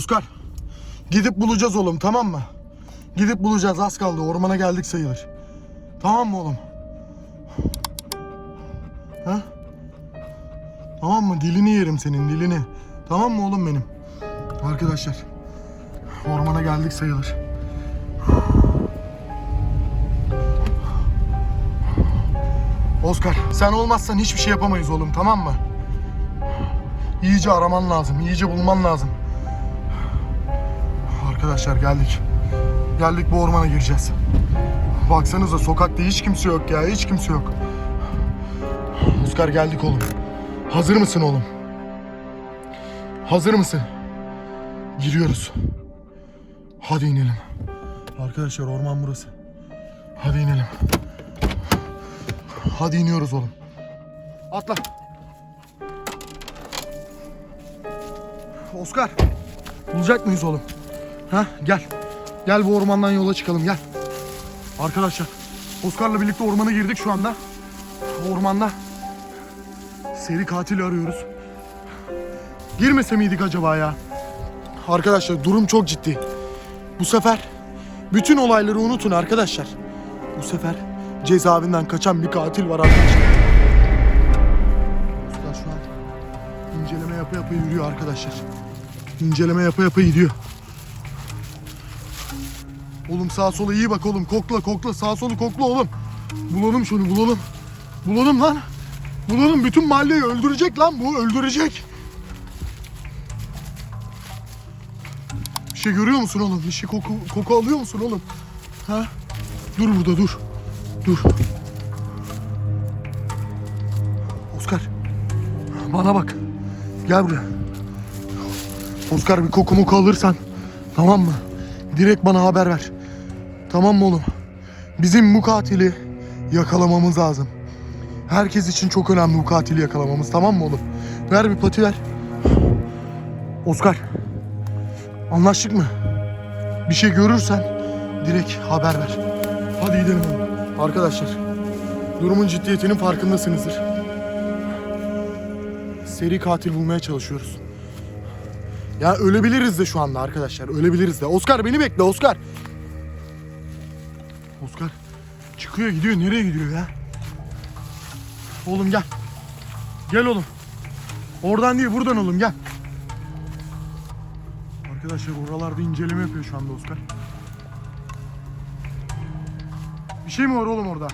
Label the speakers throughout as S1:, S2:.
S1: Oscar. Gidip bulacağız oğlum tamam mı? Gidip bulacağız az kaldı ormana geldik sayılır. Tamam mı oğlum? Ha? Tamam mı? Dilini yerim senin dilini. Tamam mı oğlum benim? Arkadaşlar. Ormana geldik sayılır. Oscar sen olmazsan hiçbir şey yapamayız oğlum tamam mı? İyice araman lazım, iyice bulman lazım. Arkadaşlar geldik. Geldik bu ormana gireceğiz. Baksanıza sokakta hiç kimse yok ya, hiç kimse yok. Oscar geldik oğlum. Hazır mısın oğlum? Hazır mısın? Giriyoruz. Hadi inelim. Arkadaşlar orman burası. Hadi inelim. Hadi iniyoruz oğlum. Atla. Oscar. Bulacak mıyız oğlum? Ha gel. Gel bu ormandan yola çıkalım gel. Arkadaşlar Oscar'la birlikte ormana girdik şu anda. Ormanda seri katili arıyoruz. Girmese miydik acaba ya? Arkadaşlar durum çok ciddi. Bu sefer bütün olayları unutun arkadaşlar. Bu sefer cezaevinden kaçan bir katil var arkadaşlar. Oscar şu an inceleme yapa yapa yürüyor arkadaşlar. İnceleme yapa yapa gidiyor. Oğlum sağa sola iyi bak oğlum. Kokla kokla sağa solu kokla oğlum. Bulalım şunu bulalım. Bulalım lan. Bulalım bütün mahalleyi öldürecek lan bu öldürecek. Bir şey görüyor musun oğlum? Bir şey koku, koku alıyor musun oğlum? Ha? Dur burada dur. Dur. Oscar. Bana bak. Gel buraya. Oscar bir koku moku alırsan. Tamam mı? Direkt bana haber ver. Tamam mı oğlum? Bizim bu katili yakalamamız lazım. Herkes için çok önemli bu katili yakalamamız. Tamam mı oğlum? Ver bir pati ver. Oscar. Anlaştık mı? Bir şey görürsen direkt haber ver. Hadi gidelim oğlum. Arkadaşlar. Durumun ciddiyetinin farkındasınızdır. Seri katil bulmaya çalışıyoruz. Ya ölebiliriz de şu anda arkadaşlar. Ölebiliriz de. Oscar beni bekle Oscar. Oscar çıkıyor gidiyor. Nereye gidiyor ya? Oğlum gel. Gel oğlum. Oradan değil buradan oğlum gel. Arkadaşlar oralarda inceleme yapıyor şu anda Oscar. Bir şey mi var oğlum orada?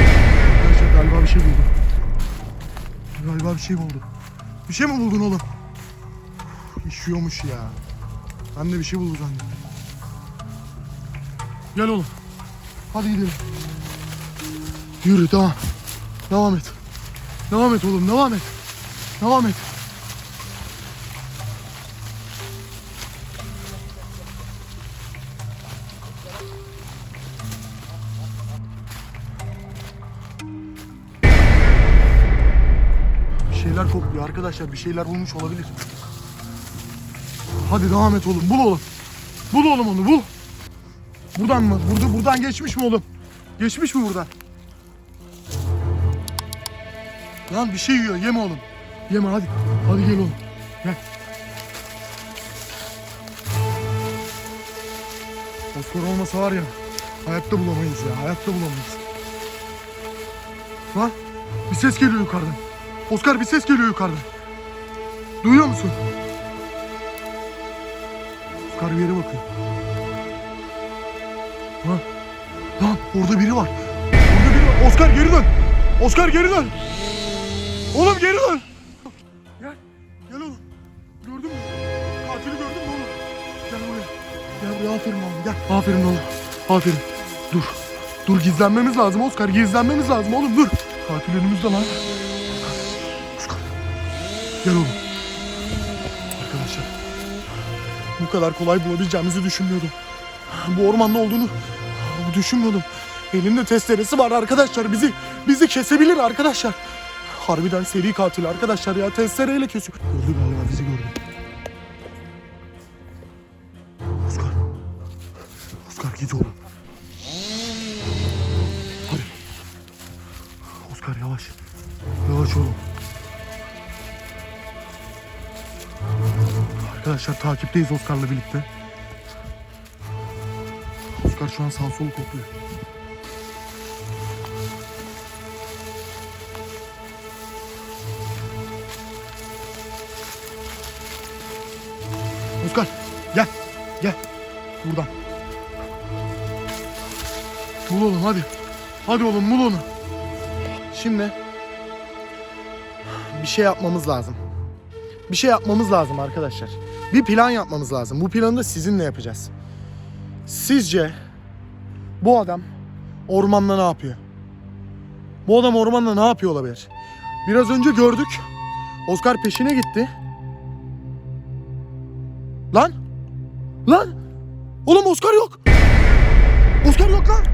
S1: Arkadaşlar galiba bir şey buldum. Galiba bir şey buldum. Bir şey mi buldun oğlum? İşiyormuş ya. Ben de bir şey buldu zannettim. Gel oğlum. Hadi gidelim. Yürü devam. Devam et. Devam et oğlum devam et. Devam et. Bir şeyler kokluyor arkadaşlar. Bir şeyler bulmuş olabilir. Hadi devam et oğlum. Bul oğlum. Bul oğlum onu bul. Buradan mı? Burada buradan geçmiş mi oğlum? Geçmiş mi buradan? Lan bir şey yiyor. Yeme oğlum. Yeme hadi. Hadi gel oğlum. Gel. Fosfor olmasa var ya hayatta bulamayız ya. Hayatta bulamayız. Lan bir ses geliyor yukarıdan. Oscar bir ses geliyor yukarıdan. Duyuyor musun? Oscar bir yere bakıyor. Lan, lan orada biri var. Orada biri var. Oscar geri dön. Oscar geri dön. Oğlum geri dön. Gel. Gel oğlum. Gördün mü? Katili gördün mü oğlum? Gel buraya. Gel buraya aferin oğlum gel. Aferin oğlum. Aferin. Dur. Dur gizlenmemiz lazım Oscar. Gizlenmemiz lazım oğlum dur. Katil önümüzde lan. Oscar. Gel oğlum. Arkadaşlar. Bu kadar kolay bulabileceğimizi düşünmüyordum. Bu ormanda olduğunu düşünmüyordum. Elinde testeresi var arkadaşlar. Bizi bizi kesebilir arkadaşlar. Harbiden seri katil arkadaşlar ya. Testereyle kesiyor. Gördü galiba bizi gördü. Oscar. Oscar git oğlum. Hadi. Oscar yavaş. Yavaş oğlum. Arkadaşlar takipteyiz Oscar'la birlikte. Oscar şu an sağ solu kokluyor. Oscar gel gel buradan. Bul oğlum hadi. Hadi oğlum bul onu. Şimdi bir şey yapmamız lazım. Bir şey yapmamız lazım arkadaşlar. Bir plan yapmamız lazım. Bu planı da sizinle yapacağız. Sizce bu adam ormanda ne yapıyor? Bu adam ormanda ne yapıyor olabilir? Biraz önce gördük. Oscar peşine gitti. Lan! Lan! Oğlum Oscar yok! Oscar yok lan!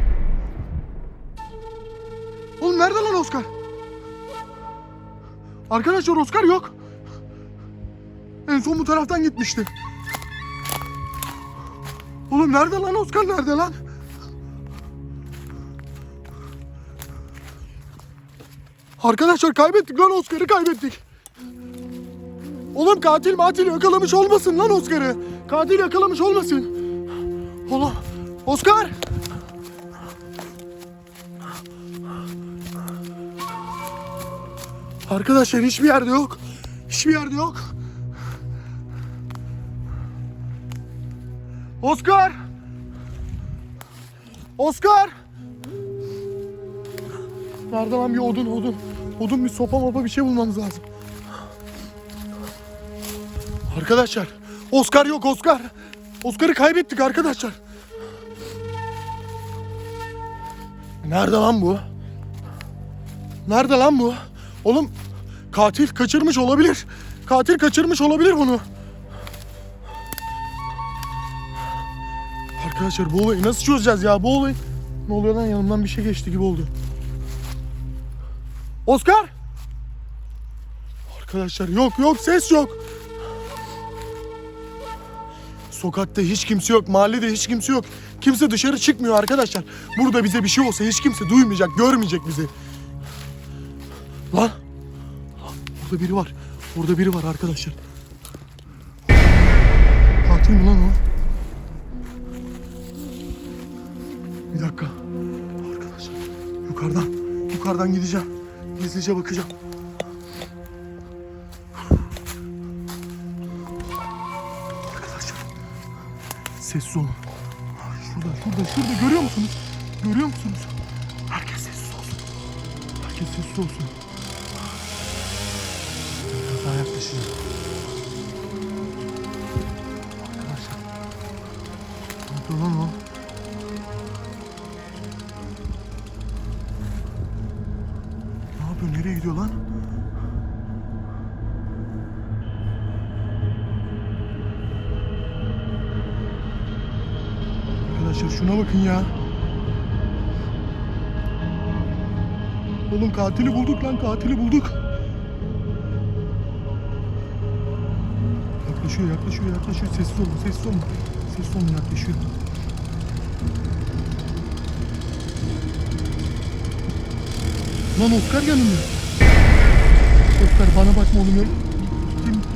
S1: Oğlum nerede lan Oscar? Arkadaşlar Oscar yok. En son bu taraftan gitmişti. Oğlum nerede lan Oscar nerede lan? Arkadaşlar kaybettik lan Oscar'ı kaybettik. Oğlum katil matil yakalamış olmasın lan Oscar'ı. Katil yakalamış olmasın. Oğlum Oscar! Arkadaşlar hiçbir yerde yok. Hiçbir yerde yok. Oscar! Oscar! Nerede lan bir odun odun? Odun bir sopa mopa bir şey bulmamız lazım. Arkadaşlar Oscar yok Oscar. Oscar'ı kaybettik arkadaşlar. Nerede lan bu? Nerede lan bu? Oğlum katil kaçırmış olabilir. Katil kaçırmış olabilir bunu. Arkadaşlar bu olayı nasıl çözeceğiz ya bu olayı? Ne oluyor lan yanımdan bir şey geçti gibi oldu. Oscar! Arkadaşlar yok yok ses yok. Sokakta hiç kimse yok, mahallede hiç kimse yok. Kimse dışarı çıkmıyor arkadaşlar. Burada bize bir şey olsa hiç kimse duymayacak, görmeyecek bizi. Lan! Burada biri var. Orada biri var arkadaşlar. Katil mi lan o? Bir dakika. Arkadaşlar yukarıdan, yukarıdan gideceğim. Gizlice bakacağım. Arkadaşlar sessiz olun. Şurada, şurada, şurada görüyor musunuz? Görüyor musunuz? Herkes sessiz olsun. Herkes sessiz olsun. Biraz daha yaklaşacağım. Arkadaşlar. Ne lan o? Yapıyor? Nereye gidiyor lan? Arkadaşlar şuna bakın ya. Oğlum katili bulduk lan katili bulduk. Yaklaşıyor yaklaşıyor yaklaşıyor. Sessiz olun sessiz olun. Sessiz olun yaklaşıyor. Lan Oscar yanımda. Oscar bana bakma oğlum. Gittim.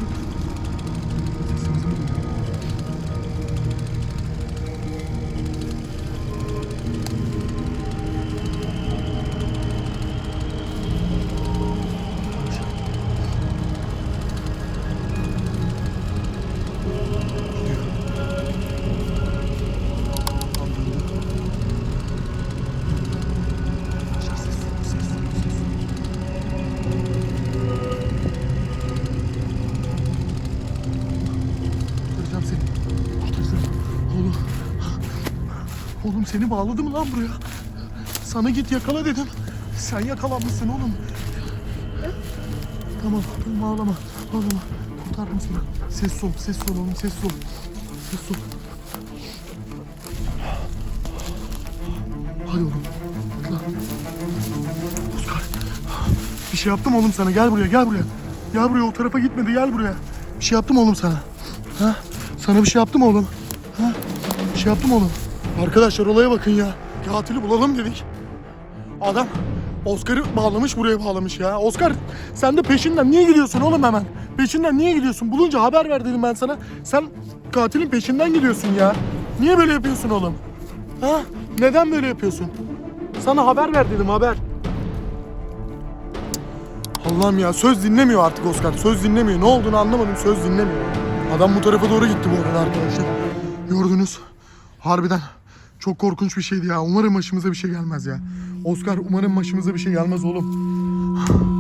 S1: Oğlum seni bağladı mı lan buraya? Sana git yakala dedim. Sen yakalanmışsın oğlum. Tamam, tamam ağlama. Ağlama. Kurtardım seni. Ses ol, ses ol oğlum, ses ol. Ses ol. Hadi oğlum. Atla. Oscar. Bir şey yaptım oğlum sana. Gel buraya, gel buraya. Gel buraya, o tarafa gitmedi. Gel buraya. Bir şey yaptım oğlum sana. Ha? Sana bir şey yaptım oğlum. Ha? Bir şey yaptım oğlum. Arkadaşlar olaya bakın ya. Katili bulalım dedik. Adam Oscar'ı bağlamış buraya bağlamış ya. Oscar sen de peşinden niye gidiyorsun oğlum hemen? Peşinden niye gidiyorsun? Bulunca haber ver dedim ben sana. Sen katilin peşinden gidiyorsun ya. Niye böyle yapıyorsun oğlum? Ha? Neden böyle yapıyorsun? Sana haber ver dedim haber. Allah'ım ya söz dinlemiyor artık Oscar. Söz dinlemiyor. Ne olduğunu anlamadım. Söz dinlemiyor. Adam bu tarafa doğru gitti bu arada arkadaşlar. Gördünüz. Harbiden çok korkunç bir şeydi ya. Umarım başımıza bir şey gelmez ya. Oscar umarım başımıza bir şey gelmez oğlum.